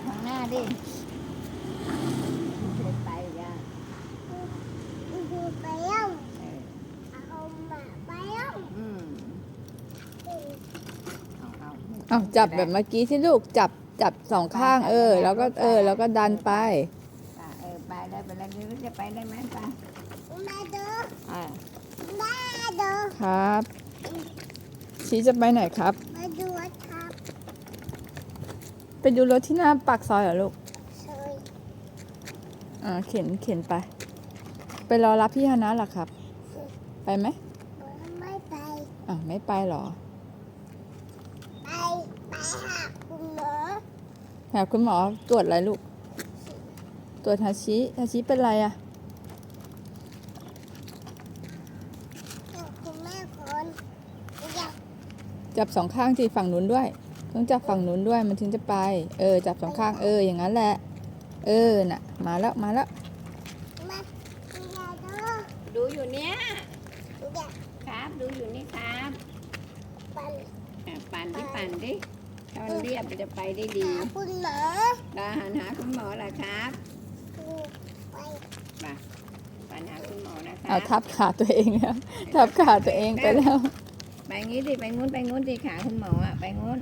บข้างหน้าดิเดินไปจ้ะดูไปแล้วเออเอามาไปแล้วอืมเอาเอาเอาจับแบบเมื่อกี้ที่ลูกจับจับสองข้างเออ แล้วก็เออ แล้วก็ดันไป อะเออไปได้ไปแล้วไม่รู้จะไปได้ไหมไปมาดูอ่ามาดูครับ ชี้จะไปไหนครับ มาดูครับ ไปดูรถที่หน้าปากซอยเหรอลูกสวยอ่า เข็น เข็นไป ไปรอรับพี่ฮานะเหรอครับ ไปไหม ไม่ไป อ่าไม่ไปเหรอ ไป ไปหาคุณหมอหาคุณหมอตรวจอะไรลูก ตรวจฮาชิฮาชิเป็นไรอะเจ้าคุณแม่คนอยากจับสองข้างที่ฝั่งนู้นด้วย ต้องจับฝั่งนู้นด้วยมันถึงจะไป เออ จับสองข้างเอออย่างนั้นแหละ เออน่ะ มาแล้วมาแล้วมาอยากดูดูอยู่เนี้ยอยากครับดูอยู่นี่ครับปั่นอะปั่นที่ปั่นดิถ้ามันเรียบมันจะไปได้ดีหาคุณหมอดาหันหาคุณหมอเหรอครับไปปั่นหาคุณหมอนะครัเอาทับขาตัวเองแล้วทับขาตัวเองไปแล้วไปงี้ดิไปงู้นไปงู้นดิขาคุณหมออะไปงู้น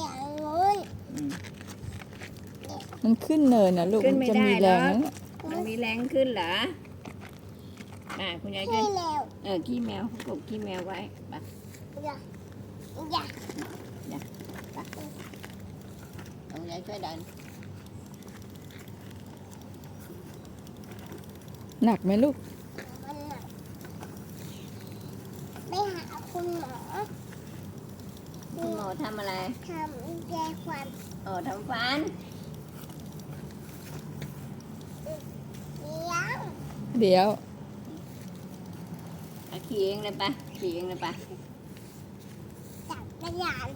อยากงูนอืมมันขึ้นเนินนะลูกขึ้นมันไม่จะได้มีหแรรอกงนะเนี่ยมันมีแรงขึ้นเหรออะคุณยายช่วยที่แล้วเออขี้แมวกบขี้แมวไว้ไปอยากอยากคุณยายช่วยดันหนักไหมลูก มันหนักไปหาคุณหมอ คุณหมอ ทำอะไร ทำแก้ความเออทำฟันเลี้ยงเดี๋ยวอะขี่เองเลยไปะขี่เองเลยไปะจักรยาน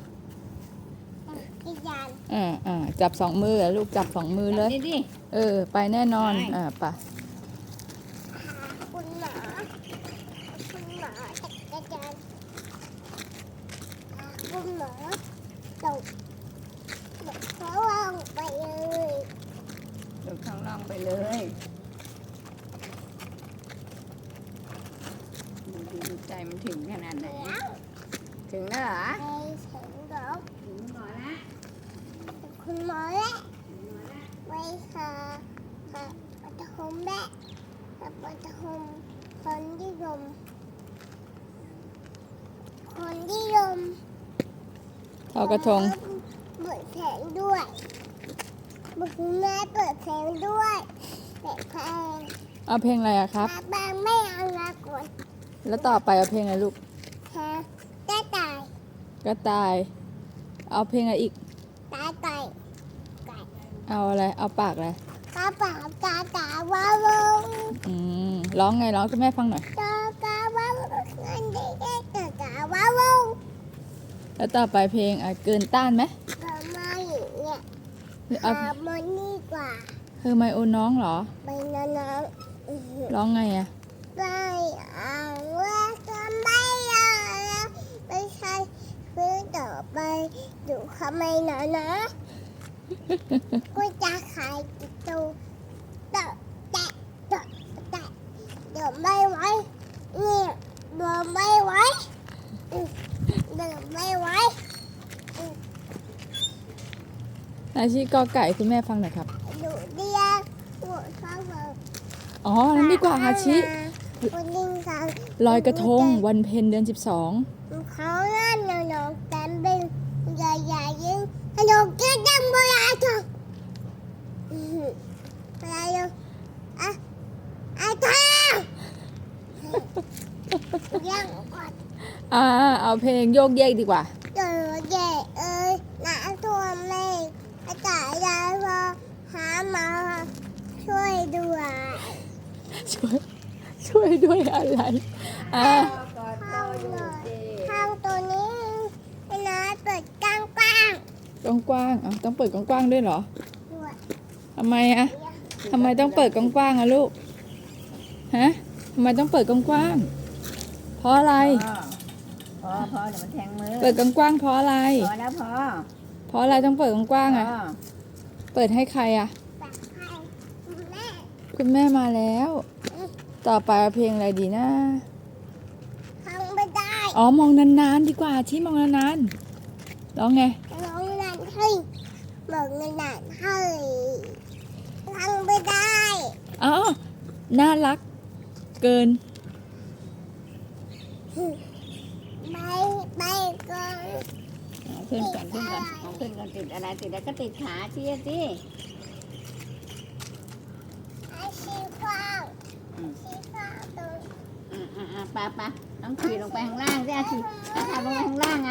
จักรยานอ่าอ่าจับสองมือเหรอลูกจับสองมือเลย นี่ดิ เออ ไปแน่นอน ไป อ่าไปะ หาคุณหมอคุณหมอจักรยานหา คุณหมอตกตกเขาลงไปเลยเดูข้างล่องไปเลยดูดูดูใจมันถึงขนาดไหนแล้วถึงแล้วเหรอไปถึงแล้วถึงหมอละคุณหมอแล้วถึงหมอละไปหาหาปฐมแม่หาปฐมคนที่ยมคนที่ยม เอากระทงเปิดแผงด้วยคุณแม่เปิดแผงด้วยเปิดแผงเอาเพลงอะไรอะครับตาบางไม่เอาละกดแล้วต่อไปเอาเพลงอะไรลูกฮะตาตายก็ตาย เอาเพลงอะไรอีกตาตายไก่เอาอะไร เอาปากอะไรตาป่าตาตาว้าวงอืมร้องไงร้องให้แม่ฟังหน่อย ตาตาว้าวงันดีแค่ตาตาว้าวง แล้วต่อไปเพลงอะเกินต้านไหมมามาอย่างเงี้ยหรือเอาหามันนี่กว่าเธอไมโอน้องเหรอไปนานๆอื้อหือร้องไงอะไปอ่างว่าทำไม่ได้แล้วไม่ใช่เพื่อต่อไปดูทำไมนะนะกูจะขายติดตัวต่อแตะต่อแตะเดี๋ยวไม่ไหวเนี่ยเดี๋ยวไม่ไหวอื้อเดี๋ยวไม่ไหว อาชีกอไก่คุณแม่ฟังหน่อยครับดูเดียหัวข้าวเบอร์อ๋อนั้นดีกว่าฮาชิคนยิงกันลอยกระทงวันเพ็ญเดือน 12 เขาหน้าหนอนองเต็มเป็นใหญ่ๆยิงขนมกินจังบ่อยอะจ๊ะอื้อหืออะไรอยู่อะอะท่ายังก่อนอ่าเอาเพลงโยกเยกดีกว่า เจอเย่เอ้ยน้ำท่วมไม่อากาศยายพอหามาช่วย ด้วย ช่วย ช่วยด้วยอะไรอ่ากอดคออยู่สิข้างตัวนี้ให้น้าเปิดกว้างกว้างกว้างๆอะต้องเปิดกว้างๆด้วยเหรอๆด้วยทำไมอะทำไมต้องเปิดกว้างๆอะลูกฮะทำไมต้องเปิดกว้างๆเพราะอะไรพอพอเดี๋ยวมันแทงมือเปิดกว้างๆเพราะอะไรพอแล้วพอเพราะอะไรต้องเปิดกว้างๆอะพอเปิดให้ใครอะแบบให้แม่ คุณแม่มาแล้ว ต่อไปเอาเพลงอะไรดีนะทำไม่ได้อ๋อมองนานๆดีกว่าที่มองนานๆร้องไงน้องนันให้บอกนันนันให้ทำไม่ได้อ๋อน่ารัก เกินไม่ไม่ก่อนเอาขึ้นก่อนขึ้นก่อนเอาขึ้นก่อนติดอะไรติดแล้วก็ติดขาเชี่ยสิไอ้ ชีฟ้าอืมชีฟ้าตรง อ่าอ่าอ่าปะปะต้องขี่ลงไปข้างล่างสิอาขี่อาขาลงไปข้างล่างอะ